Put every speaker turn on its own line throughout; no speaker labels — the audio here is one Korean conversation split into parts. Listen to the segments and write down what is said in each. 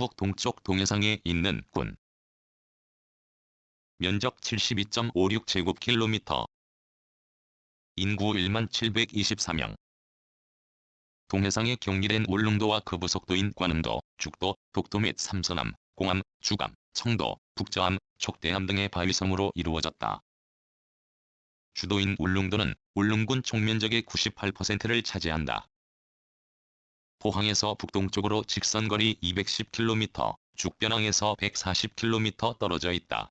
경북 동쪽 동해상에 있는 군 면적 72.56제곱킬로미터 인구 1만 724명 동해상에 경리된 울릉도와 그 부속도인 관음도, 죽도, 독도 및 삼서남, 공암, 주감, 청도, 북저암, 촉대암 등의 바위섬으로 이루어졌다. 주도인 울릉도는 울릉군 총면적의 98%를 차지한다. 포항에서 북동쪽으로 직선거리 210km, 죽변항에서 140km 떨어져 있다.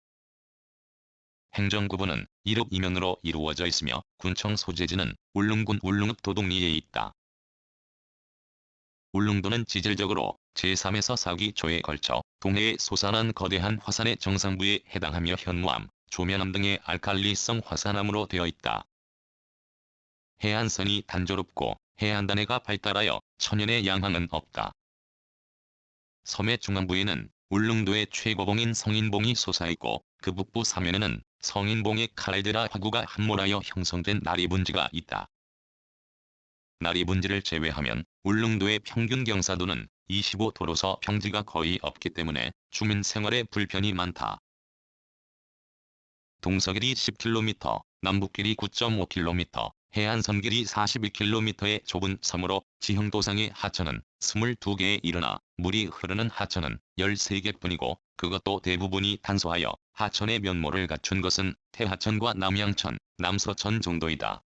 행정구분은 이륙 이면으로 이루어져 있으며 군청 소재지는 울릉군 울릉읍 도동리에 있다. 울릉도는 지질적으로 제3에서 4기 초에 걸쳐 동해에 솟아난 거대한 화산의 정상부에 해당하며 현무암, 조면암 등의 알칼리성 화산암으로 되어 있다. 해안선이 단조롭고 해안단해가 발달하여 천연의 양항은 없다. 섬의 중앙부에는 울릉도의 최고봉인 성인봉이 솟아있고 그 북부 사면에는 성인봉의 카레드라 화구가 함몰하여 형성된 나리분지가 있다. 나리분지를 제외하면 울릉도의 평균 경사도는 25도로서 평지가 거의 없기 때문에 주민 생활에 불편이 많다. 동서길이 10km, 남북길이 9.5km, 해안선 길이 41km의 좁은 섬으로 지형도상의 하천은 22개에 이르나 물이 흐르는 하천은 13개뿐이고 그것도 대부분이 단소하여 하천의 면모를 갖춘 것은 태하천과 남양천, 남서천 정도이다.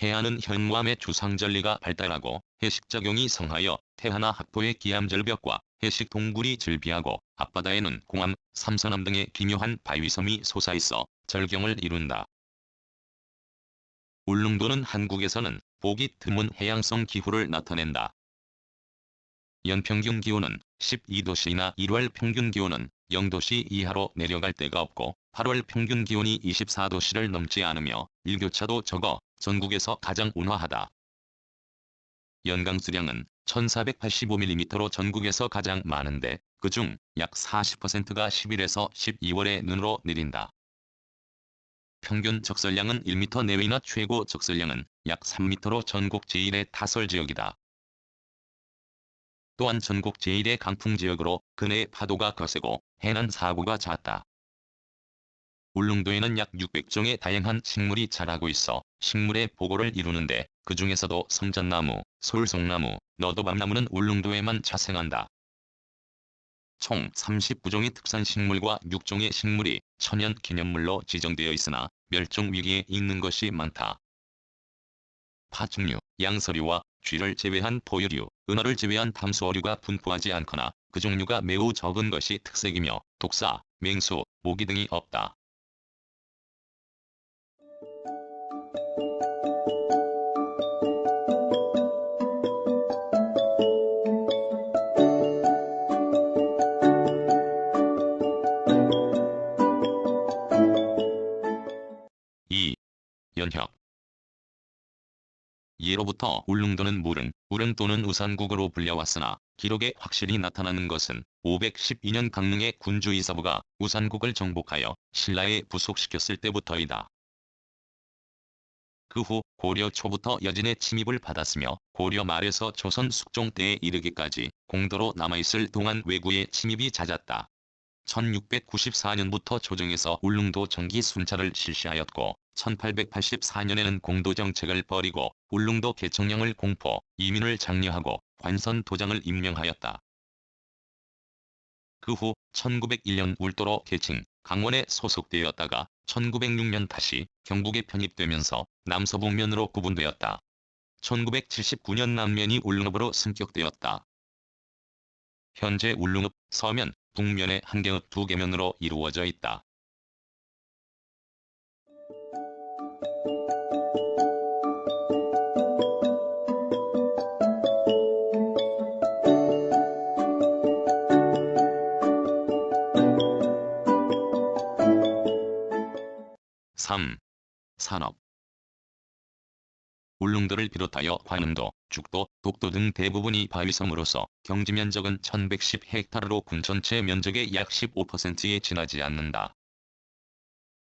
해안은 현무암의 주상절리가 발달하고 해식작용이 성하여 태하나 학포의 기암절벽과 해식 동굴이 즐비하고 앞바다에는 공암, 삼서남 등의 기묘한 바위섬이 솟아있어 절경을 이룬다. 울릉도는 한국에서는 보기 드문 해양성 기후를 나타낸다. 연평균 기온은 12도씨이나 1월 평균 기온은 0도씨 이하로 내려갈 때가 없고 8월 평균 기온이 24도씨를 넘지 않으며 일교차도 적어 전국에서 가장 온화하다. 연강 수량은 1485mm로 전국에서 가장 많은데 그중 약 40%가 10일에서 12월에 눈으로 내린다. 평균 적설량은 1m 내외이나 최고 적설량은 약 3m로 전국 제1의 타설 지역이다. 또한 전국 제1의 강풍 지역으로 근해 파도가 거세고 해난 사고가 잦다. 울릉도에는 약 600종의 다양한 식물이 자라고 있어 식물의 보고를 이루는데 그 중에서도 성전나무, 솔송나무, 너도밤나무는 울릉도에만 자생한다. 총 39종의 특산식물과 6종의 식물이 천연 기념물로 지정되어 있으나 멸종 위기에 있는 것이 많다. 파충류, 양서류와 쥐를 제외한 포유류, 은어를 제외한 담수어류가 분포하지 않거나 그 종류가 매우 적은 것이 특색이며 독사, 맹수, 모기 등이 없다. 연혁 예로부터 울릉도는 무릉, 우릉 또는 우산국으로 불려왔으나 기록에 확실히 나타나는 것은 512년 강릉의 군주 이사부가 우산국을 정복하여 신라에 부속시켰을 때부터이다. 그 후 고려 초부터 여진의 침입을 받았으며 고려 말에서 조선 숙종 때에 이르기까지 공도로 남아있을 동안 외구의 침입이 잦았다. 1694년부터 조정에서 울릉도 정기 순찰을 실시하였고 1884년에는 공도 정책을 벌이고 울릉도 개청령을 공포, 이민을 장려하고 관선 도장을 임명하였다. 그 후 1901년 울도로 개칭, 강원에 소속되었다가 1906년 다시 경북에 편입되면서 남서북면으로 구분되었다. 1979년 남면이 울릉읍으로 승격되었다. 현재 울릉읍, 서면, 북면의 한경읍 두 개면으로 이루어져 있다. 삼 산업 울릉도를 비롯하여 관음도, 죽도, 독도 등 대부분이 바위섬으로서 경지 면적은 1110헥타르로 군 전체 면적의 약 15%에 지나지 않는다.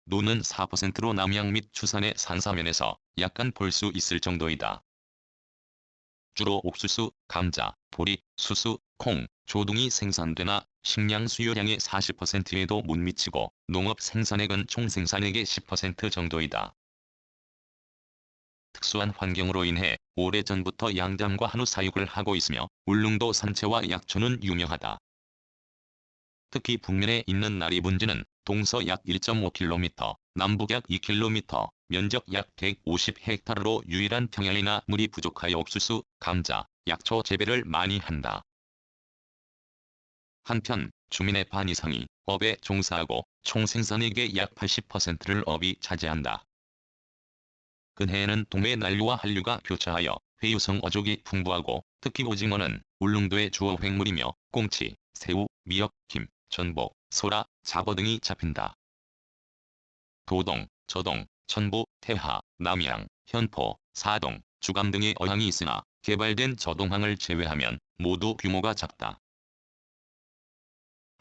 노는 4%로 남양 및 추산의 산사면에서 약간 볼 수 있을 정도이다. 주로 옥수수, 감자, 보리, 수수, 콩, 조등이 생산되나 식량 수요량의 40%에도 못 미치고 농업 생산액은 총 생산액의 10% 정도이다. 특수한 환경으로 인해 오래전부터 양잠과 한우 사육을 하고 있으며 울릉도 산채와 약초는 유명하다. 특히 북면에 있는 나리분지는 동서 약 1.5km, 남북 약 2km, 면적 약 150헥타르로 유일한 평야이나 물이 부족하여 옥수수, 감자, 약초 재배를 많이 한다. 한편 주민의 반 이상이 업에 종사하고 총 생산액의 약 80%를 업이 차지한다. 근해에는 동해 난류와 한류가 교차하여 회유성 어족이 풍부하고 특히 오징어는 울릉도의 주어 획물이며 꽁치, 새우, 미역, 김, 전복, 소라, 잡어 등이 잡힌다. 도동, 저동, 천부, 태하, 남양, 현포, 사동, 주감 등의 어항이 있으나 개발된 저동항을 제외하면 모두 규모가 작다.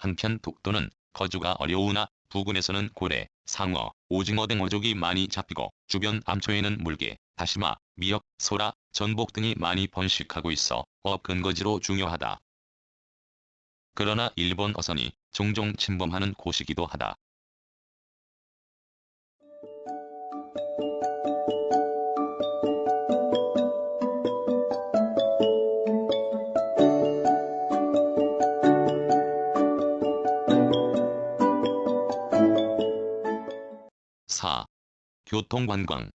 한편 독도는 거주가 어려우나 부근에서는 고래, 상어, 오징어 등 어족이 많이 잡히고 주변 암초에는 물개, 다시마, 미역, 소라, 전복 등이 많이 번식하고 있어 업 근거지로 중요하다. 그러나 일본 어선이 종종 침범하는 곳이기도 하다. 교통관광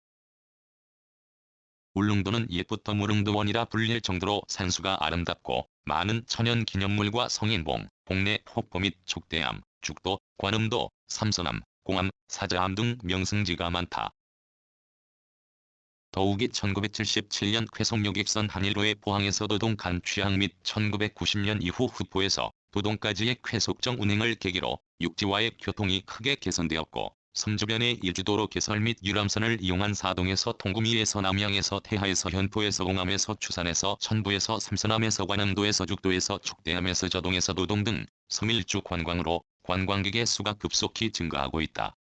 울릉도는 옛부터 무릉도원이라 불릴 정도로 산수가 아름답고 많은 천연 기념물과 성인봉, 봉내 폭포 및 촉대암, 죽도, 관음도, 삼선암, 공암, 사자암 등 명승지가 많다. 더욱이 1977년 쾌속여객선 한일로의 포항에서 도동 간 취항 및 1990년 이후 후포에서 도동까지의 쾌속정 운행을 계기로 육지와의 교통이 크게 개선되었고 섬주변의 일주도로 개설 및 유람선을 이용한 사동에서 통구미에서 남양에서 태하에서 현포에서 공암에서 추산에서 천부에서 삼선암에서 관음도에서 죽도에서 촉대암에서 저동에서 도동 등 섬일주 관광으로 관광객의 수가 급속히 증가하고 있다.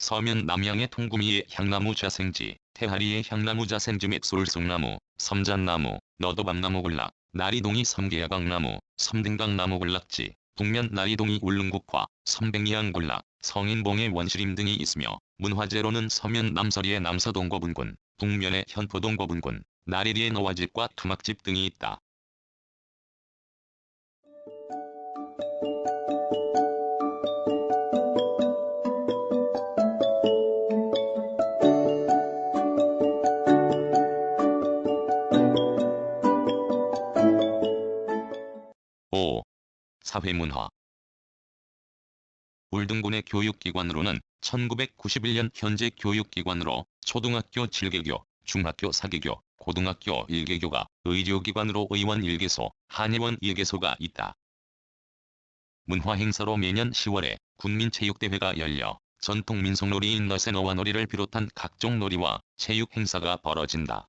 서면 남양의 통구미의 향나무 자생지, 태하리의 향나무 자생지 및 솔송나무, 섬잣나무, 너도밤나무 군락, 나리동이 섬계야강나무, 섬등강나무 군락지, 북면 나리동이 울릉국화, 섬백리양 군락, 성인봉의 원시림 등이 있으며 문화재로는 서면 남서리의 남서동거분군, 북면의 현포동거분군, 나리리의 노화집과 투막집 등이 있다. 오. 사회문화 울릉군의 교육기관으로는 1991년 현재 교육기관으로 초등학교 7개교, 중학교 4개교, 고등학교 1개교가 의료기관으로 의원 1개소, 한의원 1개소가 있다. 문화행사로 매년 10월에 군민체육대회가 열려 전통 민속놀이인 너세너와 놀이를 비롯한 각종 놀이와 체육행사가 벌어진다.